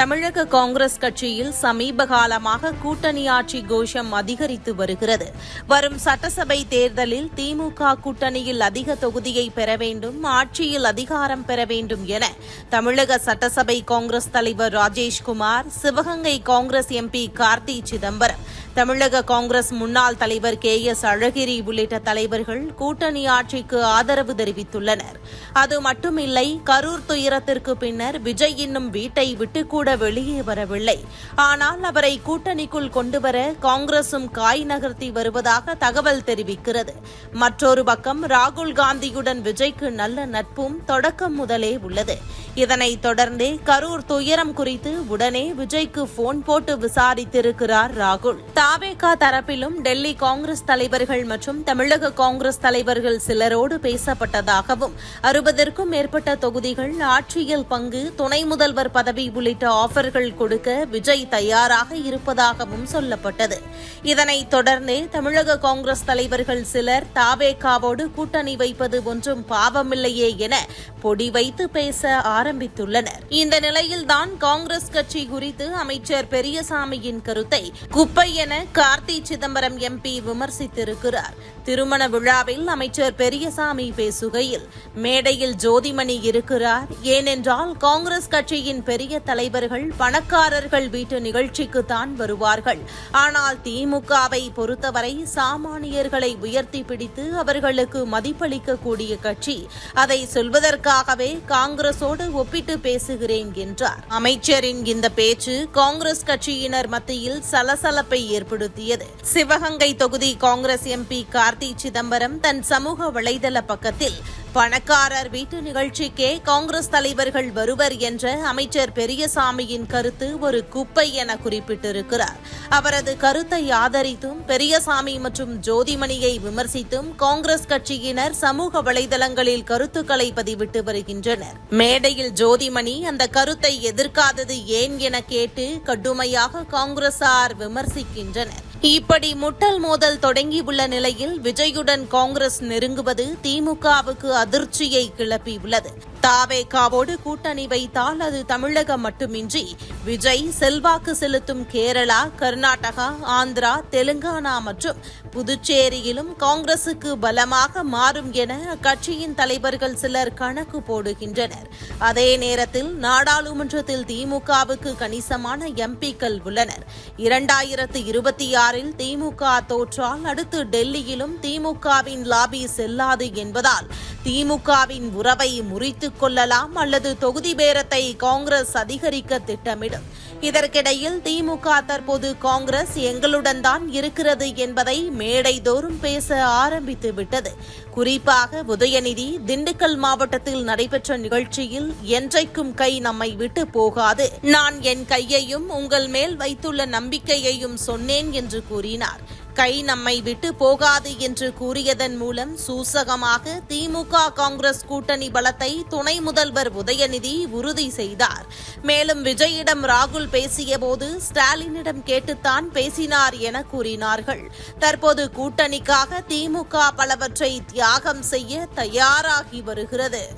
தமிழக காங்கிரஸ் கட்சியில் சமீப காலமாக கூட்டணி ஆட்சி கோஷம் அதிகரித்து வருகிறது. வரும் சட்டசபை தேர்தலில் திமுக கூட்டணியில் அதிக தொகுதியை பெற வேண்டும் ஆட்சியில் அதிகாரம் பெற வேண்டும் என தமிழக சட்டசபை காங்கிரஸ் தலைவர் ராஜேஷ்குமார் சிவகங்கை காங்கிரஸ் எம்பி கார்த்தி சிதம்பரம் தமிழக காங்கிரஸ் முன்னாள் தலைவர் கே எஸ் அழகிரி உள்ளிட்ட தலைவர்கள் கூட்டணி ஆட்சிக்கு ஆதரவு தெரிவித்துள்ளனர். அது மட்டுமில்லை கரூர் துயரத்திற்கு பின்னர் விஜய் இன்னும் வீட்டை விட்டு கூட வெளியே வரவில்லை. ஆனால் அவரை கூட்டணிக்குள் கொண்டுவர காங்கிரசும் காய் நகர்த்தி வருவதாக தகவல் தெரிவிக்கிறது. மற்றொரு பக்கம் ராகுல் காந்தியுடன் விஜய்க்கு நல்ல நட்பும் தொடக்கம் முதலே உள்ளது. இதனைத் தொடர்ந்தே கரூர் துயரம் குறித்து உடனே விஜய்க்கு போன் போட்டு விசாரித்திருக்கிறார் ராகுல். தாவேகா தரப்பிலும் டெல்லி காங்கிரஸ் தலைவர்கள் மற்றும் தமிழக காங்கிரஸ் தலைவர்கள் சிலரோடு பேசப்பட்டதாகவும் அறுபதற்கும் மேற்பட்ட தொகுதிகள் ஆட்சியில் பங்கு துணை முதல்வர் பதவி உள்ளிட்ட ஆஃபர்கள் கொடுக்க விஜய் தயாராக இருப்பதாகவும் சொல்லப்பட்டது. இதனைத் தொடர்ந்தே தமிழக காங்கிரஸ் தலைவர்கள் சிலர் தாவேகாவோடு கூட்டணி வைப்பது ஒன்றும் பாவமில்லையே என பொடி வைத்து பேச ஆரம்பித்துள்ளனர். இந்த நிலையில்தான் காங்கிரஸ் கட்சி குறித்து அமைச்சர் பெரியசாமியின் கருத்தை குப்பை என கார்த்தி சிதம்பரம் எம்பி விமர்சித்திருக்கிறார். திருமண விழாவில் அமைச்சர் பெரியசாமி பேசுகையில் மேடையில் ஜோதிமணி இருக்கிறார். ஏனென்றால் காங்கிரஸ் கட்சியின் பெரிய தலைவர்கள் பணக்காரர்கள் வீட்டு நிகழ்ச்சிக்குத்தான் வருவார்கள். ஆனால் திமுகவை பொறுத்தவரை சாமானியர்களை உயர்த்தி பிடித்து அவர்களுக்கு மதிப்பளிக்கக்கூடிய கட்சி அதை சொல்வதற்காகவே காங்கிரசோடு ஒப்பிட்டு பேசுகிறேன் என்றார். அமைச்சரின் இந்த பேச்சு காங்கிரஸ் கட்சியினர் மத்தியில் சலசலப்பை ஏற்படுத்தியது. சிவகங்கை தொகுதி காங்கிரஸ் எம்பி கார்த்தி சிதம்பரம் தன் சமூக வலைதள பக்கத்தில் பணக்காரர் வீட்டு நிகழ்ச்சிக்கே காங்கிரஸ் தலைவர்கள் வருவர் என்ற அமைச்சர் பெரியசாமியின் கருத்து ஒரு குப்பை என குறிப்பிட்டிருக்கிறார். அவரது கருத்தை ஆதரித்தும் பெரியசாமி மற்றும் ஜோதிமணியை விமர்சித்தும் காங்கிரஸ் கட்சியினர் சமூக வலைதளங்களில் கருத்துக்களை பதிவிட்டு வருகின்றனர். மேடையில் ஜோதிமணி அந்த கருத்தை எதிர்க்காதது ஏன் என கேட்டு கடுமையாக காங்கிரசார் விமர்சிக்கின்றனர். இப்படி முட்டல் மோதல் தொடங்கியுள்ள நிலையில் விஜயுடன் காங்கிரஸ் நெருங்குவது திமுகவுக்கு அதிர்ச்சியை கிளப்பியுள்ளது தாவேகாவோடு கூட்டணி வைத்தால் அது தமிழகம் மட்டுமின்றி விஜய் செல்வாக்கு செலுத்தும் கேரளா கர்நாடகா ஆந்திரா தெலுங்கானா மற்றும் புதுச்சேரியிலும் காங்கிரசுக்கு பலமாக மாறும் என அக்கட்சியின் தலைவர்கள் சிலர் கணக்கு போடுகின்றனர். அதே நேரத்தில் நாடாளுமன்றத்தில் திமுகவுக்கு கணிசமான எம்பிக்கள் உள்ளனர். இரண்டாயிரத்து இருபத்தி ஆறில் திமுக தோற்றால் அடுத்து டெல்லியிலும் திமுகவின் லாபி செல்லாது என்பதால் திமுகவின் உறவை முறித்துக் கொள்ளலாம் அல்லது தொகுதி பேரத்தை காங்கிரஸ் அதிகரிக்க திட்டமிடும். இதற்கிடையில் திமுக தற்போது காங்கிரஸ் எங்களுடன் தான் இருக்கிறது என்பதை மேடைதோறும் பேச ஆரம்பித்து விட்டது. குறிப்பாக உதயநிதி திண்டுக்கல் மாவட்டத்தில் நடைபெற்ற நிகழ்ச்சியில் என்றைக்கும் கை நம்மை விட்டு போகாது. நான் என் கையையும் உங்கள் மேல் வைத்துள்ள நம்பிக்கையையும் சொன்னேன் என்று கூறினார். கை நம்மை விட்டு போகாது என்று கூறியதன் மூலம் சூசகமாக திமுக காங்கிரஸ் கூட்டணி பலத்தை துணை முதல்வர் உதயநிதி உறுதி செய்தார். மேலும் விஜயிடம் ராகுல் பேசியபோது ஸ்டாலினிடம் கேட்டுத்தான் பேசினார் என கூறினார்கள். தற்போது கூட்டணிக்காக திமுக பலவற்றை தியாகம் செய்ய தயாராகி வருகிறது.